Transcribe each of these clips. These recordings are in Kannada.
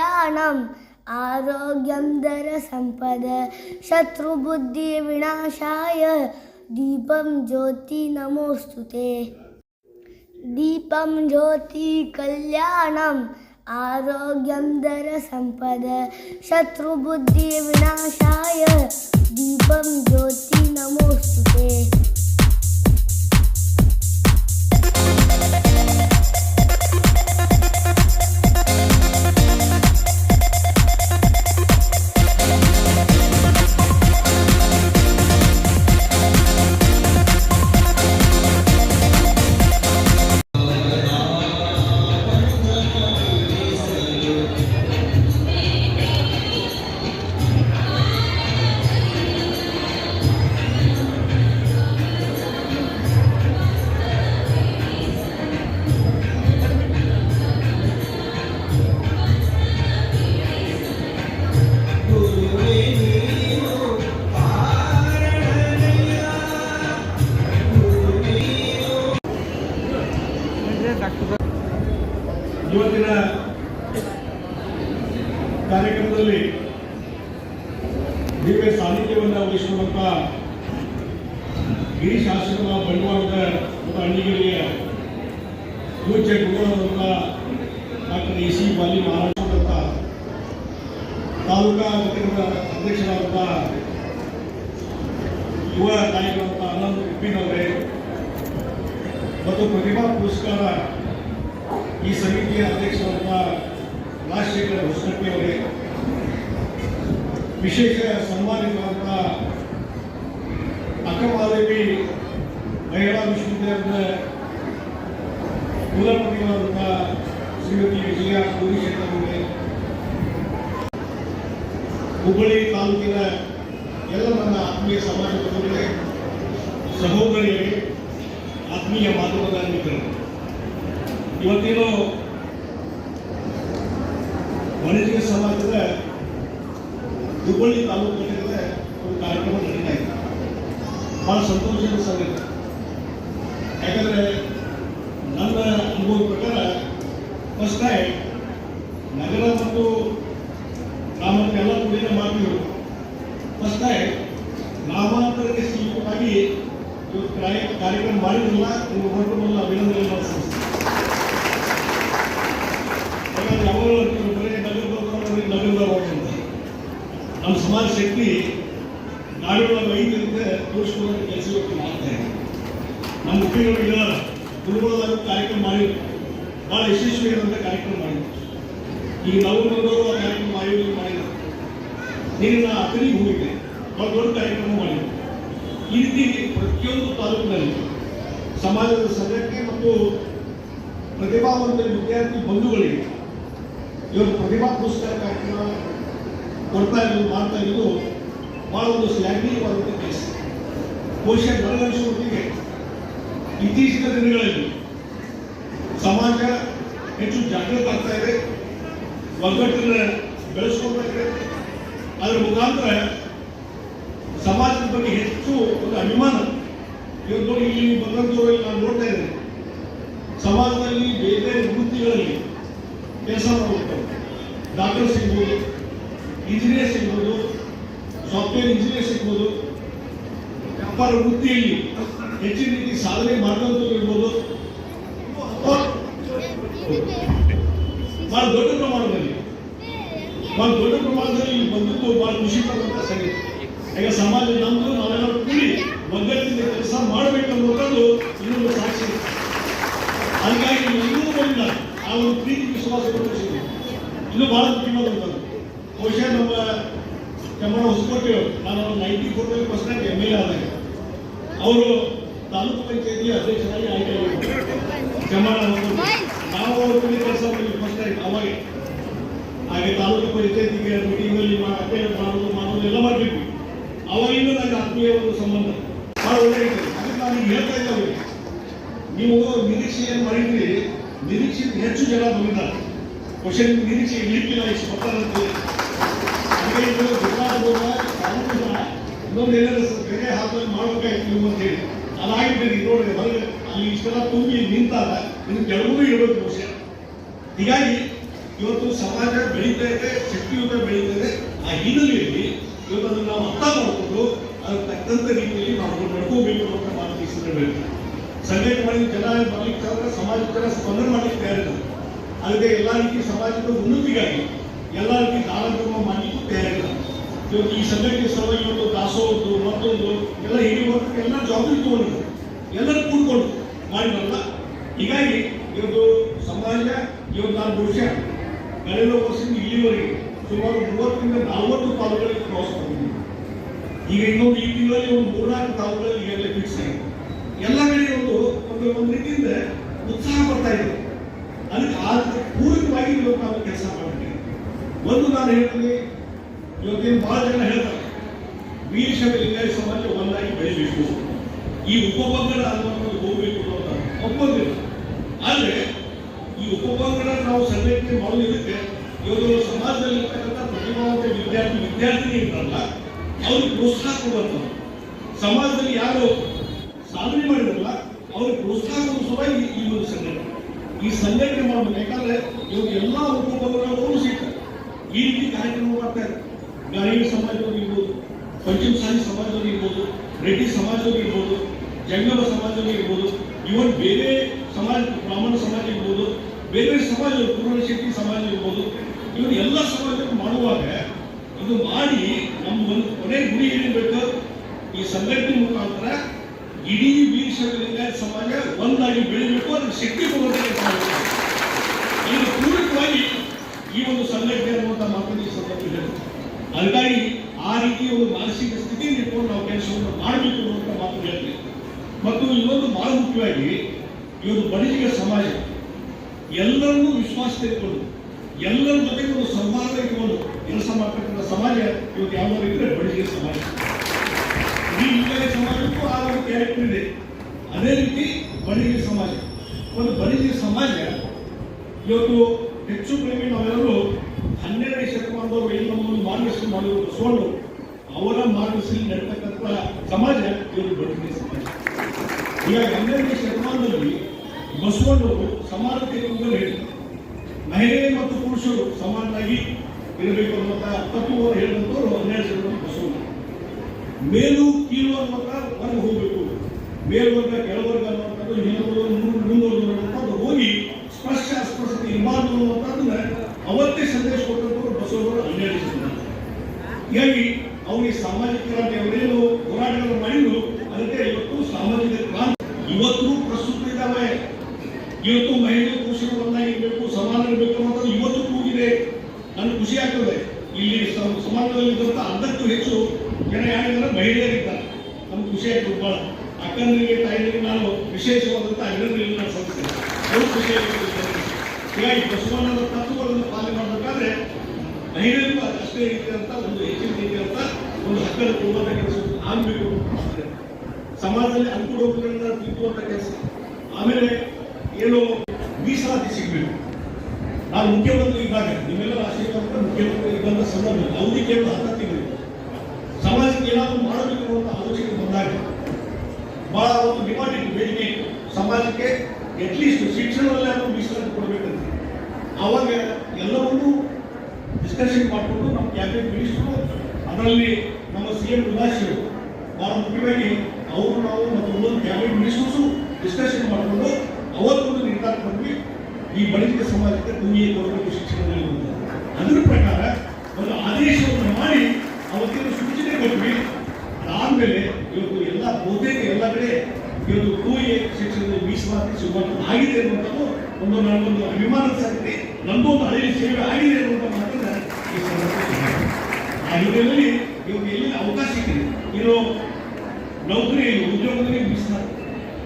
कल्याणम्। आरोग्यं दरसम्पद शत्रुबुद्धिविनाशाय दीपं ज्योति नमोऽस्तु ते। दीपं ज्योति कल्याणम्। आरोग्यं दरसम्पद शत्रुबुद्धिविनाशाय दीपं ज्योति नमोऽस्तु ते। ಗಿರೀಶ್ ಆಶ್ರಮ ಬಂಡವಾಳದ ಮತ್ತು ಅಣ್ಣಿಗಿರಿಯ ಪೂಜ್ಯ ಗುರುಗಳಾದಂಥ ಡಾಕ್ಟರ್ ಎ ಸಿ ಬಾಲಿ ಮಹಾರಾಷ್ಟ್ರದ ತಾಲೂಕಾ ಘಟಕದ ಅಧ್ಯಕ್ಷರಾದಂಥ ಯುವ ನಾಯಕರಾದಂಥ ಅನಂತ್ ಉಪ್ಪಿನ್ ಅವರೇ ಮತ್ತು ಪ್ರತಿಭಾ ಪುರಸ್ಕಾರ ಈ ಸಮಿತಿಯ ಅಧ್ಯಕ್ಷರಂತ ರಾಜಶೇಖರ್ ಹೊಸಕಟ್ಟಿ ಅವರೇ. ವಿಶೇಷ ಸನ್ಮಾನಿತರಾದ ಅಕ್ಕಮಹಾದೇವಿ ಮಹಿಳಾ ವಿಶ್ವವಿದ್ಯಾಲಯದ ಕುಲಪತಿಗಳಾದಂಥ ಶ್ರೀಮತಿ ವಿಜಯ ಕೋರಿಶೇಖರ್ ಅವರೇ ಹುಬ್ಬಳ್ಳಿ ತಾಲೂಕಿನ ಎಲ್ಲ ನನ್ನ ಆತ್ಮೀಯ ಸಮಾಜ ಬಂಧುಗಳೇ, ಸಹೋದರಿಯರೇ, ಆತ್ಮೀಯ ಮಾತುಕತೆ ಮಿತ್ರರು ಇವತ್ತೇನು ವಾಣಿಜ್ಯ ಸಮಾಜದ ಹುಬ್ಬಳ್ಳಿ ತಾಲೂಕು ಘಟಕದ ಒಂದು ಕಾರ್ಯಕ್ರಮ ನಡೀತಾ ಇದೆ. ಬಹಳ ಸಂತೋಷದ ಸಂಗತಿ ಯಾಕಂದರೆ ನನ್ನ ಅನುಭವದ ಪ್ರಕಾರ ಫಸ್ಟ್ ಟೈಮ್ ನಗರ ಮತ್ತು ಗ್ರಾಮಕ್ಕೆ ಕೂಡ ಮಾಡ್ತೀವಿ ಫಸ್ಟ್ ಟೈಮ್ ಗ್ರಾಮಾಂತರಕ್ಕೆ ಸೀಮಿತವಾಗಿ ಇವತ್ತು ಕಾರ್ಯಕ್ರಮ ಮಾಡಿದ್ರಲ್ಲ ನೀವು ಹೊರಟು ಅಭಿನಂದನೆ ಮಾಡಿಸ್ತೀನಿ ಅಂತೀವಿ, ಬರೀ ನಗರದವ್ರು ನಗರದವ್ರು ನಮ್ಮ ಸಮಾಜ ಶಕ್ತಿ ನಾಡಿನೊಳಗೆ ಐದರಿಂದ ತೋರಿಸ್ಕೊಳ್ಳೋ ಕೆಲಸ ಇವತ್ತು ಮಾಡ್ತಾ ಇದೆ ನಮ್ಮ ಮುಖ್ಯಗಳು ಇಲ್ಲ ಗುರುಗಳಾದ ಕಾರ್ಯಕ್ರಮ ಮಾಡಿದ್ರು ಭಾಳ ಯಶಸ್ವಿಯಾದಂಥ ಕಾರ್ಯಕ್ರಮ ಮಾಡಿದ್ರು ಈಗ ನವನಗರದವರು ಆ ಕಾರ್ಯಕ್ರಮ ಆಯೋಜನೆ ಮಾಡಿದ್ರು. ನೀರಿನ ಅಕಲಿಗೆ ಹೋಗಿದೆ ಭಾಳ ದೊಡ್ಡ ಕಾರ್ಯಕ್ರಮ ಮಾಡಿದ್ರು ಈ ರೀತಿ ಪ್ರತಿಯೊಂದು ತಾಲೂಕಿನಲ್ಲಿ ಸಮಾಜದ ಸಂಘಟನೆ ಮತ್ತು ಪ್ರತಿಭಾವಂತ ವಿದ್ಯಾರ್ಥಿ ಬಂಧುಗಳಿಗೆ ಇವತ್ತು ಪ್ರತಿಭಾ ಪುರಸ್ಕಾರ ಕಾರ್ಯಕ್ರಮ ಕೊಡ್ತಾ ಇರೋದು, ಮಾಡ್ತಾ ಇರೋದು ಬಹಳ ಒಂದು ಶ್ಲಾಘನೀಯವಾದಂಥ ಕೆಲಸ ಬಹುಶಃ ನನಗನ್ನಿಸುವ ಮಟ್ಟಿಗೆ ಇತ್ತೀಚಿನ ದಿನಗಳಲ್ಲಿ ಸಮಾಜ ಹೆಚ್ಚು ಜಾಗೃತ ಆಗ್ತಾ ಇದೆ. ಒಗ್ಗಟ್ಟನ್ನ ಬೆಳೆಸ್ಕೊಳ್ತಾ ಅದ್ರ ಮುಖಾಂತರ ಸಮಾಜದ ಬಗ್ಗೆ ಹೆಚ್ಚು ಒಂದು ಅಭಿಮಾನ ಇವತ್ತು ಇಲ್ಲಿ ಬಂದಂಥವ್ರು ನಾನು ನೋಡ್ತಾ ಇದ್ದೇನೆ ಸಮಾಜದಲ್ಲಿ ಬೇರೆ ಬೇರೆ ವೃತ್ತಿಗಳಲ್ಲಿ ಕೆಲಸ ಮಾಡುವಂಥವ್ರು ಡಾಕ್ಟರ್ ಸಿಗ್ಬೋದು ಇಂಜಿನಿಯರ್ ಸಿಗ್ಬೋದು ಸಾಫ್ಟ್ವೇರ್ ಇಂಜಿನಿಯರ್ ಸಿಗ್ಬೋದು ವ್ಯಾಪಾರ ವೃತ್ತಿಯಲ್ಲಿ ಹೆಚ್ಚಿನ ರೀತಿ ಸಾಧನೆ ಮಾಡಿದಂಥವ್ರು ಇರ್ಬೋದು ಬಹಳ ದೊಡ್ಡ ಪ್ರಮಾಣದಲ್ಲಿ ಬಹಳ ದೊಡ್ಡ ಪ್ರಮಾಣದಲ್ಲಿ ಇಲ್ಲಿ ಬಂದಿದ್ದು ಬಹಳ ಖುಷಿ ಪಡುವಂತ ಸಂಗತಿ. ಈಗ ಸಮಾಜ ನಮ್ದು ನಾವೆಲ್ಲ ಕೂಡಿ ಒಗ್ಗಟ್ಟಿನಿಂದ ಕೆಲಸ ಮಾಡಬೇಕು ಅನ್ನೋದು ಇನ್ನೊಂದು ಸಾಕ್ಷಿ. ಹಾಗಾಗಿ ಇನ್ನೂ ಬಂದಿಲ್ಲ. ಆ ಒಂದು ಪ್ರೀತಿ ವಿಶ್ವಾಸ ತೋರಿಸಿದ್ರು ಇನ್ನು ಬಹಳ ಮುಖ್ಯವಾದಂಥದ್ದು ಬಹುಶಃ ನಮ್ಮ ಕೆಮ್ಮಣ ಹೊಸಕೋಟೆ ನಾನು ನೈಂಟಿ ಫೋರ್ನಲ್ಲಿ ಫಸ್ಟ್ ಎಂ ಎಲ್ ಆದಾಗ. ಅವರು ತಾಲೂಕು ಪಂಚಾಯತಿ ಅಧ್ಯಕ್ಷರಾಗಿ ಆಯ್ಕೆ ಕೆಮ್ಮಣ ನಾವು ಅವ್ರ ಕೆಲಸ ಮಾಡಿದ್ವಿ ಫಸ್ಟ್ ಟೈಮ್ ಅವಾಗ. ಹಾಗೆ ತಾಲೂಕು ಪಂಚಾಯತಿಗೆ ಮೀಟಿಂಗಲ್ಲಿ ಅಲ್ಲಿ ಮಾಡೋದು ಮಾಡೋದು ಎಲ್ಲ ಮಾಡಬೇಕು. ಅವರಿಂದ ನನಗೆ ಆತ್ಮೀಯ ಒಂದು ಸಂಬಂಧ. ಬಹಳ ಒಳ್ಳೆ ಅದಕ್ಕೆ ನಾನು ಹೇಳ್ತಾ ಇದ್ದಾವೆ ನೀವು ನಿರೀಕ್ಷೆ ಏನು ಮಾಡಿದ್ರಿ ನಿರೀಕ್ಷೆ ಹೆಚ್ಚು ಜನ ಬಂದಿದ್ದಾರೆ. ಕ್ವಶನ್ ನಿರೀಕ್ಷೆ ಇರ್ಲಿಕ್ಕಿಲ್ಲ, ಇಷ್ಟು ಜನ ಇನ್ನೊಂದು ಏನಾದ್ರು ಸ್ವಲ್ಪ ಬೇರೆ ಹಾಕಿ ಮಾಡ್ಬೇಕಾಯ್ತು ನೀವು ಅಂತ ಹೇಳಿ. ಅದಾಗಿಬಿಟ್ಟಿದೆ ನೋಡಿ ಹೊರಗೆ. ಅಲ್ಲಿ ಇಷ್ಟೆಲ್ಲ ತುಂಬಿ ನಿಂತಾಗ ನಿಮ್ಗೆ ಕೆಲವೂ ಇರಬೇಕು ವಿಷಯ ಹೀಗಾಗಿ ಇವತ್ತು ಸಮಾಜ ಬೆಳೀತಾ ಇದೆ, ಶಕ್ತಿಯುತ ಬೆಳೀತಾ ಇದೆ. ಆ ಹಿನ್ನೆಲೆಯಲ್ಲಿ ಇವತ್ತು ಅದನ್ನು ನಾವು ಅರ್ಥ ಮಾಡಿಕೊಂಡು ಅದಕ್ಕೆ ತಕ್ಕಂತ ರೀತಿಯಲ್ಲಿ ನಾವು ನಡ್ಕೋಬೇಕು ಅಂತ ಮಾತು ಈ ಸಂದರ್ಭದಲ್ಲಿ ಸಂಘಟನೆ ಮಾಡಿ ಜನ ಮಾಡಲಿಕ್ಕೆ ಆದ್ರೆ ಸಮಾಜದ ಜನ ಸ್ಪಂದನೆ ಮಾಡಲಿಕ್ಕೆ ತಯಾರಿದ್ದಾರೆ ಅದಕ್ಕೆ ಎಲ್ಲ ರೀತಿ ಸಮಾಜದ ಉನ್ನತಿಗಾಗಿ ಎಲ್ಲ ರೀತಿ ದಾನ ಮಾಡಲಿಕ್ಕೂ ತಯಾರಿಲ್ಲ. ಇವತ್ತು ಈ ಸಂಘಟನೆ ಸಲುವಾಗಿ ಇವತ್ತು ದಾಸೋಹದ್ದು, ಮತ್ತೊಂದು, ಎಲ್ಲ ಹಿರಿಯ ವರ್ಗಕ್ಕೆ ಎಲ್ಲ ಜವಾಬ್ದಾರಿ ತಗೊಂಡಿದ್ದಾರೆ ಎಲ್ಲರೂ ಕೂಡ್ಕೊಂಡು ಮಾಡಿದ್ರಲ್ಲ ಹೀಗಾಗಿ ಇವತ್ತು ಸಮಾಜ, ಇವತ್ತು ನಾನು ಬಹುಶಃ ಕಳೆದ ವರ್ಷದಿಂದ ಇಲ್ಲಿವರೆಗೆ ಸುಮಾರು ಮೂವತ್ತರಿಂದ ನಲವತ್ತು ತಾಲೂಕುಗಳಿಗೆ ಕ್ರಾಸ್ ಮಾಡಿದ್ವಿ ಈಗ ಇನ್ನೊಂದು ಈ ತಿಂಗಳಲ್ಲಿ ಒಂದು ಮೂರ್ನಾಲ್ಕು ತಾಲೂಕುಗಳಲ್ಲಿ ಈಗಾಗಲೇ ಫಿಕ್ಸ್ ಆಗಿದೆ. ಎಲ್ಲ ಕಡೆ ಒಂದು ಒಂದು ಒಂದು ರೀತಿಯಿಂದ ಉತ್ಸಾಹ ಬರ್ತಾ ಇದೆ. ಅದಕ್ಕೆ ಆ ಪೂರಕವಾಗಿ ಇವತ್ತು ನಾವು ಕೆಲಸ ಮಾಡಿದ್ದೀವಿ ಒಂದು ನಾನು ಹೇಳ್ತೀನಿ ಇವತ್ತೇನು ಬಹಳ ಜನ ಹೇಳ್ತಾರೆ ವೀರಶೈವ ಲಿಂಗಾಯತ ಸಮಾಜ ಒಂದಾಗಿ ಬೆಳಿಬೇಕು ಈ ಉಪಪಂಗಡ ಅನ್ನೋದು ಹೋಗಬೇಕು ಅಂತ. ಒಪ್ಪಂದಿಲ್ಲ. ಆದ್ರೆ ಈ ಉಪಪಂಗಡ ನಾವು ಸಂಘಟನೆ ಮಾಡೋದಕ್ಕೆ ಇವರು ಸಮಾಜದಲ್ಲಿ ಇರ್ತಕ್ಕಂಥ ಪ್ರತಿಭಾವಂತ ವಿದ್ಯಾರ್ಥಿ ವಿದ್ಯಾರ್ಥಿನಿ ಇರ್ತಾರಲ್ಲ ಅವ್ರಿಗೆ ಪ್ರೋತ್ಸಾಹ ಕೊಡುವಂಥದ್ದು. ಸಮಾಜದಲ್ಲಿ ಯಾರು ಸಾಧನೆ ಮಾಡಿದ್ರಲ್ಲ, ಅವ್ರಿಗೆ ಪ್ರೋತ್ಸಾಹ ಸಲುವಾಗಿ ಈ ಒಂದು ಸಂಘಟನೆ. ಈ ಸಂಘಟನೆ ಮಾಡಬೇಕು. ಯಾಕಂದ್ರೆ ಇವಾಗ ಎಲ್ಲ ಉಪಪಂಗಡಗಳು ಸಿಗ್ತದೆ ಈ ರೀತಿ ಕಾರ್ಯಕ್ರಮ ಮಾಡ್ತಾರೆ ಗಾಯನ ಸಮಾಜದವ್ರು ಇರ್ಬೋದು ಪಂಚಮಸಾಲಿ ಸಮಾಜದವ್ರು ಇರ್ಬೋದು, ರೆಡ್ಡಿ ಸಮಾಜದವ್ರು ಇರ್ಬೋದು, ಜಂಗಮ ಸಮಾಜದವ್ರು ಇರ್ಬೋದು ಇವನ್ ಬೇರೆ ಸಮಾಜ, ಬ್ರಾಹ್ಮಣ ಸಮಾಜ ಇರ್ಬೋದು ಬೇರೆ ಬೇರೆ ಸಮಾಜ ಪೂರ್ಣ ಶಕ್ತಿ ಸಮಾಜ ಇರ್ಬೋದು, ಇವರು ಎಲ್ಲ ಸಮಾಜಕ್ಕೂ ಮಾಡುವಾಗ ಇದು ಮಾಡಿ ನಮ್ಮ ಒಂದು ಕೊನೆ ಗುರಿ ಏನಿರ್ಬೇಕು ಈ ಸಂಘಟನೆ ಮುಖಾಂತರ ಇಡೀ ವೀರಶೈವ ಸಮಾಜ ಒಂದಾಗಿ ಬೆಳಿಬೇಕು, ಅದಕ್ಕೆ ಶಕ್ತಿ. ಇದಕ್ಕೆ ಪೂರಕವಾಗಿ ಈ ಒಂದು ಸಂಘಟನೆ ಅನ್ನುವಂಥ ಮಾತನ್ನು ಈ ಸಂದರ್ಭದಲ್ಲಿ ಹಾಗಾಗಿ ಆ ರೀತಿ ಒಂದು ಮಾನಸಿಕ ಸ್ಥಿತಿ ಇಟ್ಕೊಂಡು ನಾವು ಕೆಲಸವನ್ನು ಮಾಡಬೇಕು ಅನ್ನುವಂಥ ಮಾತು ಹೇಳ್ತೀವಿ ಮತ್ತು ಇನ್ನೊಂದು ಬಹಳ ಮುಖ್ಯವಾಗಿ ಇವತ್ತು ಬಡಜಿಗ ಸಮಾಜ ಎಲ್ಲರನ್ನೂ ವಿಶ್ವಾಸ ತೆಗೆದುಕೊಂಡು, ಎಲ್ಲರ ಜೊತೆಗೆ ಒಂದು ಸಂವಾದ ಇಟ್ಕೊಂಡು ಕೆಲಸ ಮಾಡ್ತಕ್ಕಂಥ ಸಮಾಜ ಇವತ್ತು ಯಾವ್ದಾದ್ರು ಇದ್ರೆ ಬಡಜಿಗ ಸಮಾಜ. ಈ ಲಿಂಗಾಯತ ಸಮಾಜಕ್ಕೂ ಆ ಒಂದು ಕ್ಯಾರೆಕ್ಟರ್ ಇದೆ. ಅದೇ ರೀತಿ ಬಡಗಿ ಸಮಾಜ. ಒಂದು ಬಡಗಿ ಸಮಾಜ ಇವತ್ತು ಹೆಚ್ಚು ಕಡಿಮೆ ನಾವೆಲ್ಲರೂ ಹನ್ನೆರಡನೇ ಶತಮಾನದವರು ಏನು ನಮ್ಮನ್ನು ಮಾರ್ಗದರ್ಶನ ಮಾಡಿರುವ ಸೋಲು ಅವರ ಮಾರ್ಗದರ್ಶನ ನಡೀತಕ್ಕಂಥ ಸಮಾಜ ಇವತ್ತು ಬಡಗಿ ಸಮಾಜ. ಈಗ ಹನ್ನೆರಡನೇ ಶತಮಾನದಲ್ಲಿ ಬಸವಣ್ಣವರು ಸಮಾನತೆ ಎಂದು ಹೇಳಿದರು. ಮಹಿಳೆ ಮತ್ತು ಪುರುಷರು ಸಮಾನವಾಗಿ ಇರಬೇಕು ಅನ್ನುವಂಥ ತತ್ವವನ್ನು ಹೇಳಿದಂಥವ್ರು ಹನ್ನೆರಡು ಜನರನ್ನು ಬಸವಣ್ಣ. ಮೇಲು ಕೀಳು ಅನ್ನುವಂಥ ಹೊರಗೆ ಹೋಗಬೇಕು ಮೇಲ್ವರ್ಗ ಕೆಳವರ್ಗ ಅನ್ನುವಂಥದ್ದು ಇನ್ನೊಂದು ಮುಂದುವರೆದು ಹೋಗಿ ಸ್ಪರ್ಶ ಅಸ್ಪರ್ಶತೆ ಇರಬಾರ್ದು ಅನ್ನುವಂಥದ್ದನ್ನ ಅವತ್ತೇ ಸಂದೇಶ ಕೊಟ್ಟಂಥವ್ರು ಬಸವರು ಹನ್ನೆರಡು ಜನ ಹೀಗಾಗಿ ಅವರಿಗೆ ಸಾಮಾಜಿಕ ಕ್ರಾಂತಿ ಅವರೇನು ಹೋರಾಟಗಳು ಮಾಡಿದ್ರು ಅದಕ್ಕೆ ಇವತ್ತು ಸಾಮಾಜಿಕ ಕ್ರಾಂತಿ ಇವತ್ತು ಪ್ರಸ್ತುತ ಇದ್ದಾವೆ ಇವತ್ತು ಮಹಿಳೆ ಪುರುಷರು ಒಂದಾಗಿರ್ಬೇಕು ಸಮಾನ ಇರಬೇಕು ಅನ್ನೋದು ಇವತ್ತು ಕೂಗಿದೆ ನನಗೆ ಖುಷಿ ಆಗ್ತದೆ ಇಲ್ಲಿ ಸ- ಸಮಾಜದಲ್ಲಿ ಇದ್ದಂಥ ಅರ್ಧಕ್ಕೂ ಹೆಚ್ಚು ಜನ ಯಾರಿದ್ದಾರೆ ಮಹಿಳೆಯರಿದ್ದಾರೆ ನಮ್ಗೆ ಖುಷಿ ಆಗ್ತದೆ ಭಾಳ ಅಕ್ಕಂದರಿಗೆ ನಾನು ವಿಶೇಷವಾದಂಥ ಅಭಿನಂದನೆಯನ್ನು ನಾನು ಸಲ್ಲಿಸ್ತೇನೆ ಅವರು ಖುಷಿ ಹೀಗಾಗಿ ಬಸವಣ್ಣನ ತತ್ವಗಳನ್ನು ಪಾಲನೆ ಮಾಡಬೇಕಾದ್ರೆ ಮಹಿಳೆಯರಿಗೂ ಅಷ್ಟೇ ಅಂತ ಒಂದು ಹೆಚ್ಚಿನ ಅಂತ ಒಂದು ಹಕ್ಕನ್ನು ಕೊಡುವಂಥ ಕೆಲಸ ಆಗಬೇಕು ಸಮಾಜದಲ್ಲಿ ಅನುಕೂಲಗಳನ್ನ ತಿದ್ದುವಂಥ ಕೆಲಸ. ಆಮೇಲೆ ಏನು ಮೀಸಲಾತಿ ಸಿಗಬೇಕು. ನಾನು ಮುಖ್ಯಮಂತ್ರಿ ಇದ್ದಾಗ, ನಿಮ್ಮೆಲ್ಲರ ಆಶೀರ್ವಾದ ಮುಖ್ಯಮಂತ್ರಿ ಇದ್ದಂಥ ಸಂದರ್ಭದಲ್ಲಿ ಅವಧಿ ಕೇವಲ ಹತ್ತು ತಿಂಗಳು ಸಮಾಜಕ್ಕೆ ಏನಾದರೂ ಮಾಡಬೇಕು ಅಂತ ಆಲೋಚನೆ ಬಂದಾಗ ಬಹಳ ಒಂದು ಡಿಮಾಂಡ್ ಇತ್ತು. ಬೇಡಿಕೆ ಇತ್ತು. ಸಮಾಜಕ್ಕೆ ಅಟ್ಲೀಸ್ಟ್ ಶಿಕ್ಷಣದಲ್ಲಿ ಆದರೂ ಮೀಸಲಾತಿ ಕೊಡಬೇಕಂತ. ಅವಾಗ ಎಲ್ಲವನ್ನೂ ಡಿಸ್ಕಷನ್ ಮಾಡಿಕೊಂಡು ನಮ್ಮ ಕ್ಯಾಬಿನೆಟ್ ಮಿನಿಸ್ಟರು ಅದರಲ್ಲಿ ನಮ್ಮ ಸಿ ಎಂ ಉದಾಸಿರು ಬಹಳ ಮುಖ್ಯವಾಗಿ ಅವರು, ನಾವು ಮತ್ತು ಒಂದೊಂದು ಕ್ಯಾಬಿನೆಟ್ ಮಿನಿಸ್ಟರ್ಸು ಡಿಸ್ಕಷನ್ ಮಾಡಿಕೊಂಡು ಅವತ್ತೊಂದು ನಿರ್ಧಾರ ಬಂದ್ವಿ ಈ ಬಳಿಕ ಸಮಾಜಕ್ಕೆ ತುಂಬಿಯೇ ಕೊಡಬೇಕು ಶಿಕ್ಷಣದಲ್ಲಿ ಅದರ ಪ್ರಕಾರ ಅದಾದ್ಮೇಲೆ ಇವತ್ತು ಎಲ್ಲ ಬಹುತೇಕ ಎಲ್ಲ ಕಡೆ ಇವತ್ತು ಟೂ ಎ ಶಿಕ್ಷಣದಲ್ಲಿ ಮೀಸಲಾತಿ ಸಿಗುವಂತ ಆಗಿದೆ ಅನ್ನುವಂಥದ್ದು ಒಂದು ನನಗೊಂದು ಅಭಿಮಾನದ ಸಂಗತಿ ಒಂದು ಹಳೆಯ ಸೇವೆ ಆಗಿದೆ ಅನ್ನುವಂಥ ಮಾತನ್ನ ಈ ಸಂದರ್ಭದಲ್ಲಿ. ಆ ಹಿನ್ನೆಲೆಯಲ್ಲಿ ಇವಾಗ ಎಲ್ಲಿ ಅವಕಾಶ ಸಿಕ್ಕಿದೆ? ಇರೋ ನೌಕರಿ ಉದ್ಯೋಗದಲ್ಲಿ ಮೀಸಲಾತಿ.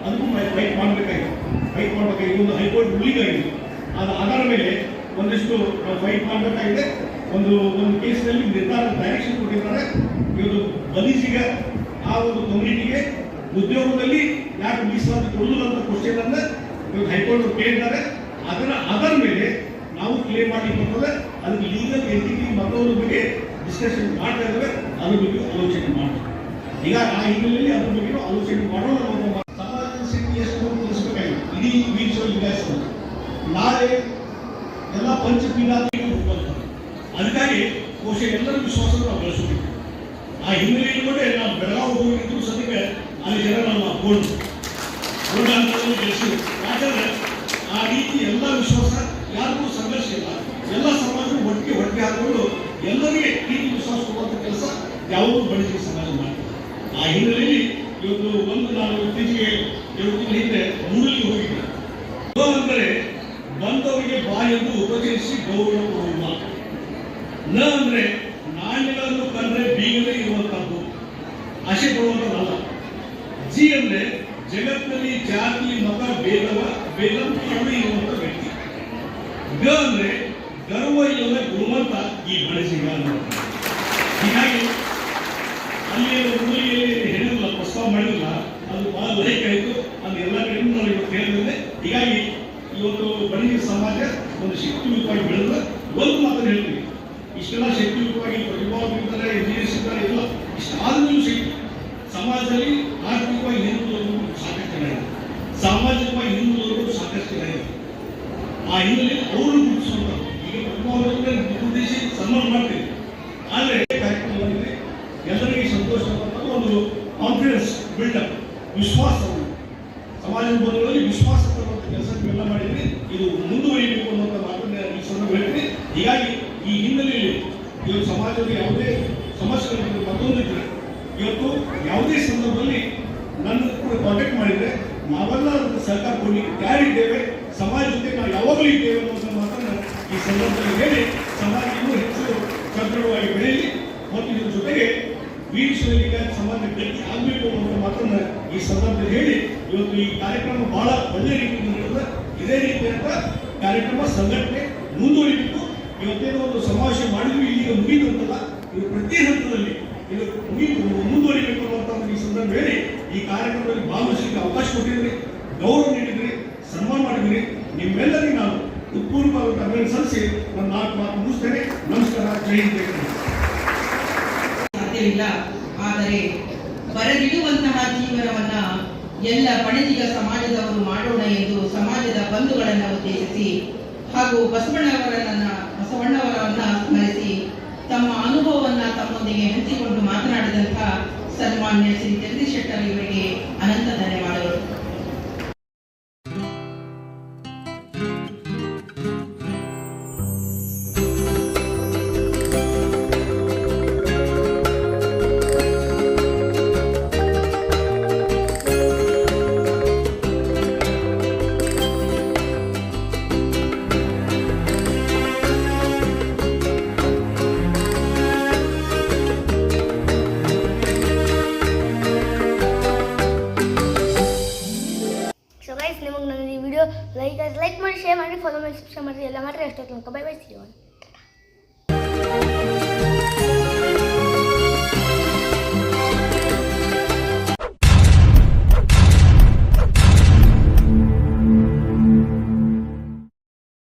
ಅದಕ್ಕೂ ಫೈಟ್ ಮಾಡಬೇಕಾಗಿದೆ. ಫೈಟ್ ಮಾಡಬೇಕಾಗಿದೆ. ಒಂದು ಹೈಕೋರ್ಟ್ ರೂಲಿಂಗ್ ಆಗಿದೆ ಅದ ಆಧಾರ ಮೇಲೆ ಒಂದಿಷ್ಟು ನಾವು ಫೈಟ್ ಮಾಡಬೇಕಾಗಿದೆ. ಒಂದು ಒಂದು ಕೇಸ್ನಲ್ಲಿ ನಿರ್ಧಾರ ಡೈರೆಕ್ಷನ್ ಕೊಟ್ಟಿದ್ದಾರೆ. ಇವತ್ತು ಬಲಿಸಿಗ ಆ ಒಂದು ಕಮ್ಯುನಿಟಿಗೆ ಉದ್ಯೋಗದಲ್ಲಿ ಯಾಕೆ ಮೀಸಲಾತಿ ಕೊಡುವುದಂತ ಅಂತ ಕ್ವಶನ್ ಅನ್ನ ಇವತ್ತು ಹೈಕೋರ್ಟ್ ಕೇಳಿದ್ದಾರೆ ಅದರ ಅದರ ಮೇಲೆ ನಾವು ಕ್ಲೇಮ್ ಮಾಡಿ ಬರ್ತದೆ ಅದಕ್ಕೆ ಲೀಗಲ್ ಎಂಟಿಟಿ ಮತ್ತೊಂದ್ರ ಬಗ್ಗೆ ಡಿಸ್ಕಷನ್ ಮಾಡ್ತಾ ಇದ್ದೇವೆ. ಅದ್ರ ಬಗ್ಗೆ ಆಲೋಚನೆ ಮಾಡ್ತೀವಿ ಈಗ ಆ ಹಿನ್ನೆಲೆಯಲ್ಲಿ ಅದ್ರ ಬಗ್ಗೆ ಆಲೋಚನೆ ಮಾಡೋಣ. ನಾಳೆ ಎಲ್ಲ ಪಂಚಪೀಠಾಧಿಗಳು ಅದಕ್ಕಾಗಿ ಕೋಶ ಎಲ್ಲರ ವಿಶ್ವಾಸ ನಾವು ಬೆಳೆಸಬೇಕು. ಆ ಹಿನ್ನೆಲೆಯಲ್ಲಿ ಕೂಡ ಬೆಳಗಾವಿ ಹೋಗಿದ್ರು ಸದ್ಯಕ್ಕೆ ಅಲ್ಲಿ ಜನ ನಮ್ಮ ಗೋಲ್ಡ್ ಗೋಲ್ಡ್ ಗೆಲ್ಲಿಸಿದ್ರು ಯಾಕಂದ್ರೆ ಆ ರೀತಿ ಎಲ್ಲ ವಿಶ್ವಾಸ ಯಾರಿಗೂ ಸಂಘರ್ಷ ಇಲ್ಲ. ಎಲ್ಲ ಸಮಾಜ ಒಟ್ಟಿಗೆ ಒಟ್ಟಿಗೆ ಹಾಕೊಂಡು ಎಲ್ಲರಿಗೆ ಪ್ರೀತಿ ವಿಶ್ವಾಸ ಕೊಡುವಂಥ ಕೆಲಸ ಯಾವುದೂ ಬಡಿಸಿ ಸಮಾಜ ಮಾಡ್ತಾರೆ ಆ ಹಿನ್ನೆಲೆಯಲ್ಲಿ ಇವತ್ತು ಒಂದು ನಾನು ಇತ್ತೀಚೆಗೆ ಎರಡು ತಿಂಗಳ ಹಿಂದೆ ಮೂಡಲಿಗೆ ಹೋಗಿದ್ದೆ. ಅಂದರೆ ಬಂದವರಿಗೆ ಬಾಯೆಂದು ಉಪಚರಿಸಿ ಗೌರವ ಕೊಡುವ ನ ಅಂದ್ರೆ ನಾಣ್ಯಗಳನ್ನು ಕಂಡ್ರೆ ಜಾತಿ, ಮತ, ಭೇದವ ಭೇದ ಇರುವಂತ ವ್ಯಕ್ತಿ. ಗ ಅಂದ್ರೆ ಗರ್ವ ಇಲ್ಲದ ಗುಣವಂತ ಈ ಅನ್ನೋದು. ಹೀಗಾಗಿ ಅಲ್ಲಿ ಮೂಲಿಯಲ್ಲಿ ಹೇಳಿಲ್ಲ ಪ್ರಸ್ತಾವ ಮಾಡಿಲ್ಲ, ಅದು ಬಹಳ ಲೈಕ್ ಆಯಿತು ಅದು ಎಲ್ಲ ಕಡೆ ನಾನು ಇವತ್ತು ಹೇಳಿದ್ರೆ ಹೀಗಾಗಿ ಇವತ್ತು ಬಣಿಗೆ ಸಮಾಜ ಒಂದು ಶಕ್ತಿಯುತವಾಗಿ ಬೆಳೆದ ಒಂದು ಮಾತನ್ನು ಹೇಳ್ತೀವಿ ಇಷ್ಟೆಲ್ಲ ಶಕ್ತಿಯುತವಾಗಿ ಪ್ರತಿಭಾವಂತರಿದ್ದಾರೆ ಇಂಜಿನಿಯರ್ಸ್ ಇದ್ದಾರೆ, ಎಲ್ಲ ಇಷ್ಟಾದ್ರೂ ಶಕ್ತಿ. ಸಮಾಜದಲ್ಲಿ ಆರ್ಥಿಕವಾಗಿ ಏನು ಸಾಕಷ್ಟು ಚೆನ್ನಾಗಿದೆ ಸಾಮಾಜಿಕವಾಗಿ ಹಿಂದುಳಿದವರು ಸಾಕಷ್ಟು ಆ ಹಿನ್ನೆಲೆ ಅವರು ಗುರುತಿಸುವಂಥದ್ದು ಈಗ ಗುರುತಿಸಿ ಸನ್ಮಾನ ಮಾಡ್ತೀವಿ. ಆದರೆ ಕಾರ್ಯಕ್ರಮದಲ್ಲಿ ಎಲ್ಲರಿಗೆ ಸಂತೋಷ ಒಂದು ಕಾನ್ಫಿಡೆನ್ಸ್ ಬಿಲ್ಡಪ್ ವಿಶ್ವಾಸ ಸಮಾಜದ ಬಂಧುಗಳಲ್ಲಿ ವಿಶ್ವಾಸ ತರುವಂಥ ಕೆಲಸ ನೀವೆಲ್ಲ ಮಾಡಿದ್ರಿ ಇದು ಮುಂದುವರಿಯಬೇಕು ಅನ್ನುವಂಥ ಮಾತನ್ನ ಈ ಸಂದರ್ಭ ಹೇಳ್ತೀನಿ. ಹೀಗಾಗಿ ಈ ಹಿನ್ನೆಲೆಯಲ್ಲಿ ಇವತ್ತು ಸಮಾಜದಲ್ಲಿ ಯಾವುದೇ ಸಮಸ್ಯೆಗಳು ಮತ್ತೊಂದು ಇವತ್ತು ಯಾವುದೇ ಸಂದರ್ಭದಲ್ಲಿ ನನ್ನ ಕೂಡ ಕಾಂಟ್ಯಾಕ್ಟ್ ಮಾಡಿದ್ರೆ ನಾವೆಲ್ಲ ಅದಕ್ಕೆ ಸಹಕಾರ ಕೊಡ್ಲಿಕ್ಕೆ ತಯಾರಿದ್ದೇವೆ ಸಮಾಜ ಜೊತೆ ನಾವು ಯಾವಾಗಲೂ ಇದ್ದೇವೆ ಅನ್ನೋದನ್ನು ಮಾತನ್ನ ಈ ಸಂದರ್ಭದಲ್ಲಿ ಹೇಳಿ, ಸಮಾಜ ಇನ್ನೂ ಹೆಚ್ಚು ಸದೃಢವಾಗಿ ಬೆಳೆಯಲಿ ಮತ್ತು ಇದರ ಜೊತೆಗೆ ವೀಕ್ಷಣೆಗೆ ಸಮಾಜ ಗಟ್ಟಿ ಆಗಬೇಕು ಅನ್ನೋ ಮಾತನ್ನ ಈ ಸಂದರ್ಭದಲ್ಲಿ ಹೇಳಿ, ಇವತ್ತು ಈ ಕಾರ್ಯಕ್ರಮ ಬಹಳ ಒಳ್ಳೆಯ ರೀತಿಯಿಂದ ನಡೆದ ಇದೇ ರೀತಿಯಾದ ಕಾರ್ಯಕ್ರಮ, ಸಂಘಟನೆ ಮುಂದುವರಿಬೇಕು ಇವತ್ತೇನೋ ಒಂದು ಸಮಾವೇಶ ಮಾಡಿದ್ವಿ ಈಗ ಮುಗಿದಂತಲ್ಲ ಇದು ಪ್ರತಿ ಹಂತದಲ್ಲಿ ಇದು ಮುಗಿ ಮುಂದುವರಿಬೇಕು ಅನ್ನುವಂಥ ಈ ಸಂದರ್ಭ ಹೇಳಿ, ಈ ಕಾರ್ಯಕ್ರಮದಲ್ಲಿ ಭಾಗವಹಿಸಲಿಕ್ಕೆ ಅವಕಾಶ ಕೊಟ್ಟಿದ್ರಿ ಗೌರವ ನೀಡಿದ್ರಿ, ಸನ್ಮಾನ ಮಾಡಿದ್ರಿ. ನಿಮ್ಮೆಲ್ಲರಿಗೂ ನಾನು ಉತ್ಪೂರ್ವವಾದ ಅಭಿನಂದನೆ ಸಲ್ಲಿಸಿ ನನ್ನ ನಾಲ್ಕು ಮಾತು ಮುಗಿಸ್ತೇನೆ. ನಮಸ್ಕಾರ, ಜೈ ಸಾಧ್ಯವಿಲ್ಲ. ಆದರೆ ಬರೆದಿಡುವಂತಹ ಜೀವನವನ್ನ ಎಲ್ಲ ಪಣಜಿಗ ಸಮಾಜದವರು ಮಾಡೋಣ ಎಂದು ಸಮಾಜದ ಬಂಧುಗಳನ್ನು ಉದ್ದೇಶಿಸಿ ಹಾಗೂ ಬಸವಣ್ಣವರನ್ನ ಬಸವಣ್ಣವರನ್ನ ಸ್ಮರಿಸಿ ತಮ್ಮ ಅನುಭವವನ್ನ ತಮ್ಮೊಂದಿಗೆ ಹಂಚಿಕೊಂಡು ಮಾತನಾಡಿದಂತಹ ಸನ್ಮಾನ್ಯ ಶ್ರೀ ಜಗದೀಶ್ ಶೆಟ್ಟರ್ ಇವರಿಗೆ ቻናል ሰብስክራይብ ለማድረግ ያስታውሱን። ባይ ባይ ሲሆን